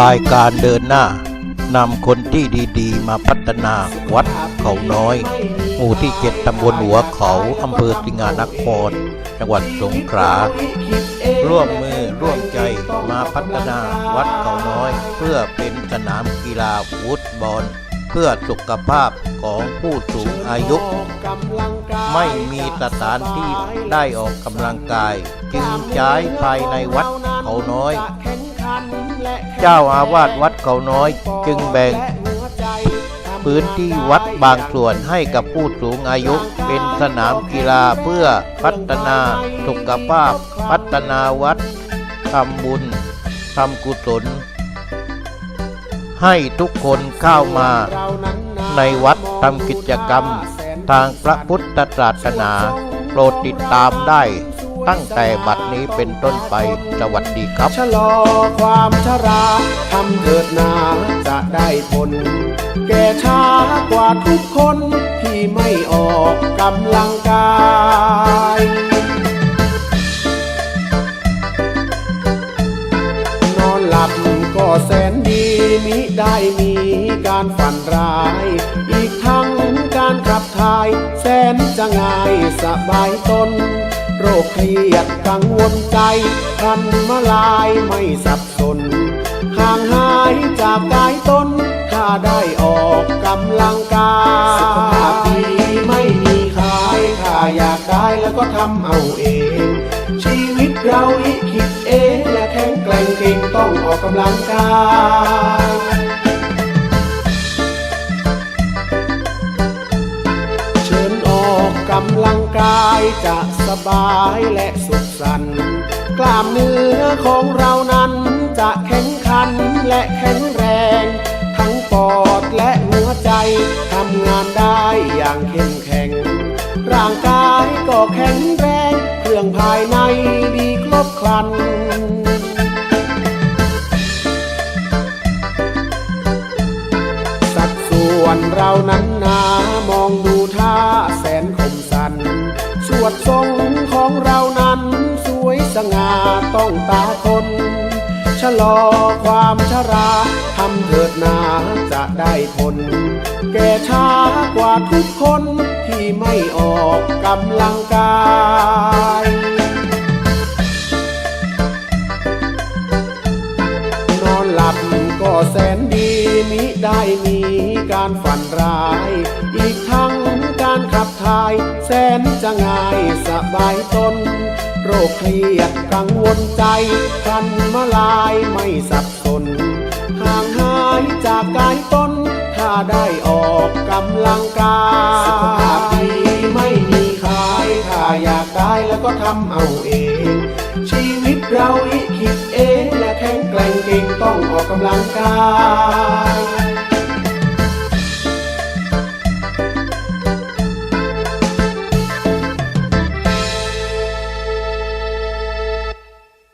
รายการเดินหน้านำคนที่ดีๆ มาพัฒนาวัดเขาน้อย หมู่ที่เจ็ดตำบลหัวเขาอำเภอสิงหานคร จังหวัดสงขลาร่วมมือร่วมใจมาพัฒนาวัดเขาน้อย เพื่อเป็นสนามกีฬาฟุตบอล เพื่อสุขภาพของผู้สูงอายุ ไม่มีสถานที่ได้ออกกำลังกาย จึงย้ายภายในวัดเขาน้อย เจ้าอาวาสวัดเขาน้อยจึงแบ่งพื้นที่วัดบางส่วนให้กับผู้สูงอายุเป็นสนามกีฬาเพื่อพัฒนาสุขภาพ พัฒนาวัดทำบุญทำกุศล ให้ทุกคนเข้ามาในวัดทำกิจกรรม ทางพระพุทธศาสนา โปรดติดตามได้ ตั้งแต่บัดนี้เป็นต้นไปสวัสดีครับ ชะลอความชราทำเถิดนาจะได้ผล แก่ช้ากว่าทุกคนที่ไม่ออกกำลังกายนอนหลับก็แสนดีมิได้มีการฝันร้าย อีกทั้งการขับถ่ายแสนจะง่ายสบายตน โรคเครียดกังวลใจพันมาลายไม่สับสน ห่างหายจากกายตน ถ้าได้ออกกำลังกายสุขภาพดีไม่มีขายถ้าอยากได้แล้วก็ทำเอาเอง ชีวิตเราลิขิตเองและแข็งแกร่งเก่งต้องออกกำลังกาย กำลังกายจะสบายและสุขสันต์กล้ามเนื้อของเรานั้นจะแข็งขันและแข็งแรง ทั้งปอดและหัวใจทำงานได้อย่างเข้มแข็ง ร่างกายก็แข็งแรง เครื่องภายในดีครบครันสัดส่วนเรานั้นนามองดู วดทรงของเรานั้น สวยสง่าต้องตาคนชะลอความชราทำเถิดนาจะได้ผลแก่ช้ากว่าทุกคนที่ไม่ออกกำลังกายนอนหลับก็แสนดีมิได้มีการฝันร้าย อีกทั้ง การขับถ่าย แสนจะง่ายสบายตน โรคเครียดกังวลใจพันมาลายไม่สับสน ห่างหายจากกายตน ถ้าได้ออกกำลังกายสุขภาพดีไม่มีขาย ถ้าอยากได้แล้วก็ทำเอาเอง ชีวิตเราลิขิตเองและแข็งแกร่งเก่งต้องออกกำลังกาย